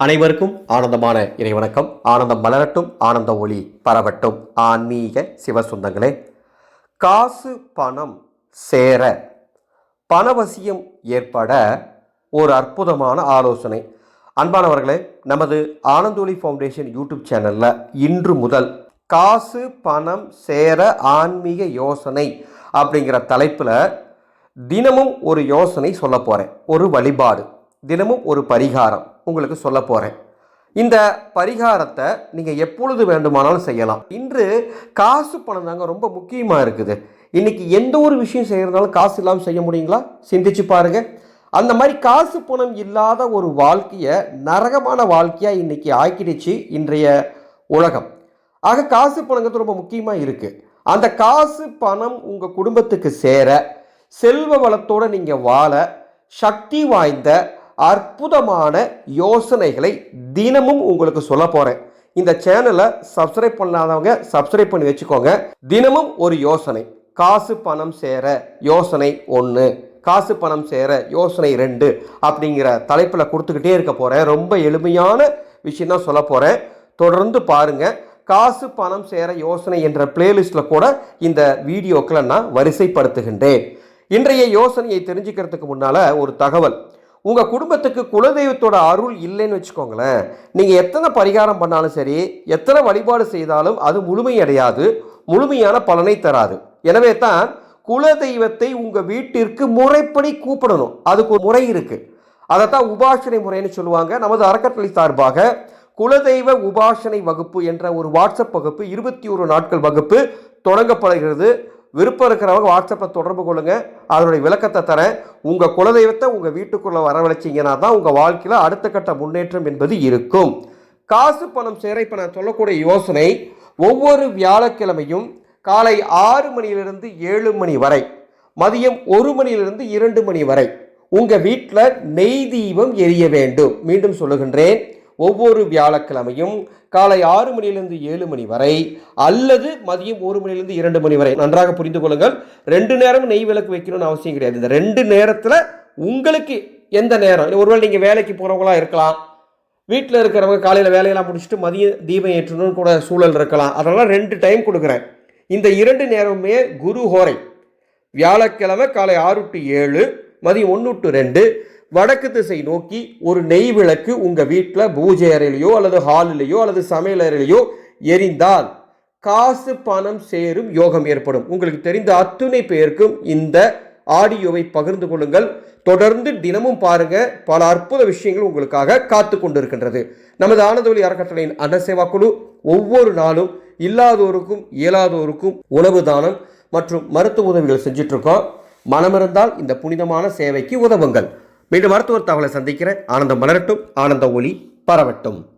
அனைவருக்கும் ஆனந்தமான இறைவணக்கம் ஆனந்தம் மலரட்டும் ஆனந்த ஒளி பரவட்டும். ஆன்மீக சிவசுந்தங்களே காசு பணம் சேர பணவசியம் ஏற்பட ஒரு அற்புதமான ஆலோசனை. அன்பானவர்களே நமது ஆனந்தோலி ஃபவுண்டேஷன் யூடியூப் சேனலில் இன்று முதல் காசு பணம் சேர ஆன்மீக யோசனை அப்படிங்கிற தலைப்பில் தினமும் ஒரு யோசனை சொல்ல போகிறேன் ஒரு வழிபாடு. தினமும் ஒரு பரிகாரம் உங்களுக்கு சொல்ல போகிறேன் இந்த பரிகாரத்தை நீங்கள் எப்பொழுது வேண்டுமானாலும் செய்யலாம். இன்று காசு பணம் தாங்க ரொம்ப முக்கியமாக இருக்குது. இன்றைக்கி எந்த ஒரு விஷயம் செய்கிறதாலும் காசு இல்லாமல் செய்ய முடியுங்களா? சிந்திச்சு பாருங்க. அந்த மாதிரி காசு பணம் இல்லாத ஒரு வாழ்க்கையை நரகமான வாழ்க்கையாக இன்றைக்கி ஆக்கிடுச்சு இன்றைய உலகம். ஆக காசு பணங்கிறது ரொம்ப முக்கியமாக இருக்குது அந்த காசு பணம் உங்கள் குடும்பத்துக்கு சேர செல்வ வளத்தோடு நீங்கள் வாழ சக்தி வாய்ந்த அற்புதமான யோசனைகளை தினமும் உங்களுக்கு சொல்ல போகிறேன் இந்த சேனலை சப்ஸ்கிரைப் பண்ணாதவங்க சப்ஸ்கிரைப் பண்ணி வச்சுக்கோங்க. தினமும் ஒரு யோசனை. காசு பணம் சேர யோசனை ஒன்று காசு பணம் சேர யோசனை ரெண்டு அப்படிங்கிற தலைப்பில் கொடுத்துக்கிட்டே இருக்க போகிறேன் ரொம்ப எளிமையான விஷயம் தான் சொல்ல போகிறேன் தொடர்ந்து பாருங்கள் காசு பணம் சேர யோசனை என்ற பிளேலிஸ்ட்டில் கூட இந்த வீடியோக்களை நான் வரிசைப்படுத்துகின்றேன். இன்றைய யோசனையை தெரிஞ்சுக்கிறதுக்கு முன்னால் ஒரு தகவல். உங்கள் குடும்பத்துக்கு குலதெய்வத்தோட அருள் இல்லைன்னு வச்சுக்கோங்களேன். நீங்கள் எத்தனை பரிகாரம் பண்ணாலும் சரி எத்தனை வழிபாடு செய்தாலும் அது முழுமையடையாது முழுமையான பலனை தராது. எனவே தான் குலதெய்வத்தை உங்கள் வீட்டிற்கு முறைப்படி கூப்பிடணும். அதுக்கு ஒரு முறை இருக்குது அதைத்தான் உபாசனை முறைன்னு சொல்லுவாங்க. நமது அறக்கட்டளை சார்பாக குலதெய்வ உபாசனை வகுப்பு என்ற ஒரு வாட்ஸ்அப் வகுப்பு இருபத்தி ஒரு நாட்கள் வகுப்பு தொடங்கப்படுகிறது. விருப்பம் இருக்கிறவங்க வாட்ஸ்அப்பில் தொடர்பு கொள்ளுங்கள் அதனுடைய விளக்கத்தை தரேன். உங்கள் குலதெய்வத்தை உங்கள் வீட்டுக்குள்ளே வரவழைச்சிங்கன்னா தான் உங்கள் வாழ்க்கையில் அடுத்த கட்ட முன்னேற்றம் என்பது இருக்கும். காசு பணம் சேர இப்போ நான் சொல்லக்கூடிய யோசனை ஒவ்வொரு வியாழக்கிழமையும் காலை ஆறு மணியிலிருந்து ஏழு மணி வரை மதியம் ஒரு மணியிலிருந்து இரண்டு மணி வரை உங்கள் வீட்டில் நெய் தீபம் எரிய வேண்டும். மீண்டும் சொல்லுகின்றேன். ஒவ்வொரு வியாழக்கிழமையும் காலை ஆறு மணியிலிருந்து ஏழு மணி வரை அல்லது மதியம் ஒரு மணியிலிருந்து இரண்டு மணி வரை. நன்றாக புரிந்து கொள்ளுங்கள். ரெண்டு நேரம் நெய் விளக்கு வைக்கணும்னு அவசியம் கிடையாது. இந்த ரெண்டு நேரத்தில் உங்களுக்கு எந்த நேரம்? ஒருவேளை நீங்கள் வேலைக்கு போகிறவங்களா இருக்கலாம். வீட்டில் இருக்கிறவங்க காலையில் வேலையெல்லாம் முடிச்சுட்டு மதியம் தீபம் ஏற்றணும்னு கூட சூழல் இருக்கலாம். அதனால் ரெண்டு டைம் கொடுக்குறேன். இந்த இரண்டு நேரமுமே குரு ஹோரை வியாழக்கிழமை காலை ஆறு டு ஏழு மதியம் ஒன்று டு ரெண்டு வடக்கு திசை நோக்கி ஒரு நெய் விளக்கு உங்கள் வீட்டில் பூஜை அறையிலையோ அல்லது ஹாலிலேயோ அல்லது சமையல் அறையிலையோ எரிந்தால் காசு பணம் சேரும் யோகம் ஏற்படும். உங்களுக்கு தெரிந்த அத்துணை பேருக்கும் இந்த ஆடியோவை பகிர்ந்து கொள்ளுங்கள். தொடர்ந்து தினமும் பாருங்க. பல அற்புத விஷயங்கள் உங்களுக்காக காத்து கொண்டிருக்கின்றது. நமது ஆனந்தவழி அறக்கட்டளையின் அன்னசேவா குழு ஒவ்வொரு நாளும் இல்லாதோருக்கும் இயலாதோருக்கும் உணவு தானம் மற்றும் மருத்துவ உதவிகள் செஞ்சிட்ருக்கோம். மனமிருந்தால் இந்த புனிதமான சேவைக்கு உதவுங்கள். மீண்டும் மருத்துவர் தகவலை சந்திக்கிறேன். ஆனந்தம் மலரட்டும். ஆனந்த ஒளி பரவட்டும்.